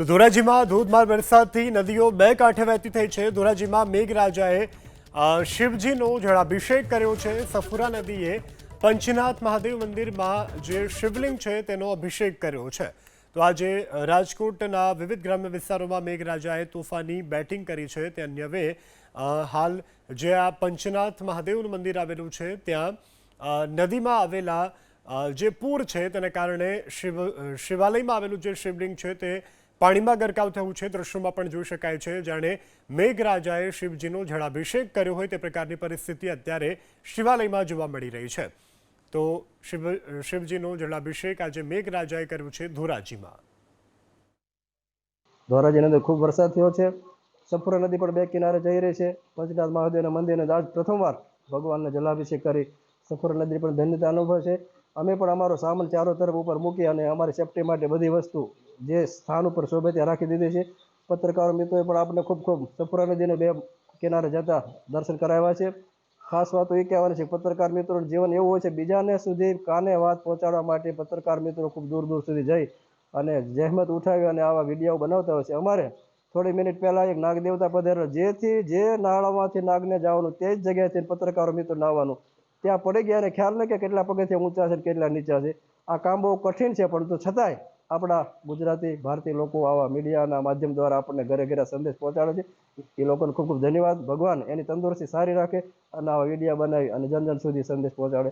તો ધોરાજીમાં ધોધમાર વરસાદથી નદીઓ બે કાંઠે વહેતી થઈ છે. ધોરાજીમાં મેઘરાજાએ શિવજીનો જળાભિષેક કર્યો છે. સફુરા નદીએ પંચનાથ મહાદેવ મંદિરમાં જે શિવલિંગ છે તેનો અભિષેક કર્યો છે. તો આજે રાજકોટના વિવિધ ગ્રામ્ય વિસ્તારોમાં મેઘરાજાએ તોફાની બેટિંગ કરી છે. તે અન્યવે હાલ જે આ પંચનાથ મહાદેવનું મંદિર આવેલું છે, ત્યાં નદીમાં આવેલા જે પૂર છે, તેને કારણે શિવ શિવાલયમાં આવેલું જે શિવલિંગ છે તે પાણીમાં ગરકાવ થયું છે, દ્રશ્યોમાં પણ જોઈ શકાય છે. જાણે મેઘરાજાએ શિવજીનો જળાભિષેક કર્યો હોય તે પ્રકારની પરિસ્થિતિ અત્યારે શિવાલયમાં જોવા મળી રહી છે. તો શિવ, શિવજીનો જળાભિષેક આજે મેઘરાજાએ કર્યું છે ધોરાજીમાં. ધોરાજી નદી ખૂબ વરસાદ થયો છે. સફુરા નદી પણ બે કિનારે જઈ રહી છે. પંચનાથ મહાદેવના મંદિરને આજ પ્રથમવાર ભગવાનને જલાભિષેક કરી સફુરા નદી પણ ધન્યતા અનુભવે છે. અમે પણ અમારો સામાન ચારો તરફ ઉપર મૂકી અને અમારી સેફટી માટે બધી વસ્તુ જે સ્થાન ઉપર શોભે ત્યાં રાખી દીધી છે. પત્રકારો મિત્રોએ પણ આપણે ખૂબ ખૂબ સફુરા નદીને બે કિનારે જતા દર્શન કરાવ્યા છે. ખાસ વાત એ કહેવાની છે, પત્રકાર મિત્રોનું જીવન એવું હોય છે, બીજાને સુધી કાને વાત પહોંચાડવા માટે પત્રકાર મિત્રો ખૂબ દૂર દૂર સુધી જઈ અને જહેમત ઉઠાવી અને આવા વીડિયો બનાવતા હોય છે. અમારે થોડી મિનિટ પહેલાં એક નાગ દેવતા પધારેલો, જેથી જે નાળામાંથી નાગને જવાનું તે જ જગ્યાએથી પત્રકારો મિત્રો નાવાનું ત્યાં પડી ગયા અને ખ્યાલ નહીં કે કેટલા પગથિયા ઊંચા છે કેટલા નીચા છે. આ કામ બહુ કઠિન છે, પરંતુ છતાંય આપણા ગુજરાતી, ભારતીય લોકો આવા મીડિયાના માધ્યમ દ્વારા આપણને ઘરે ઘરે સંદેશ પહોંચાડે છે. એ લોકોને ખૂબ ખૂબ ધન્યવાદ. ભગવાન એની તંદુરસ્તી સારી રાખે અને આવા વિડીયા બનાવી અને જન જન સુધી સંદેશ પહોંચાડે.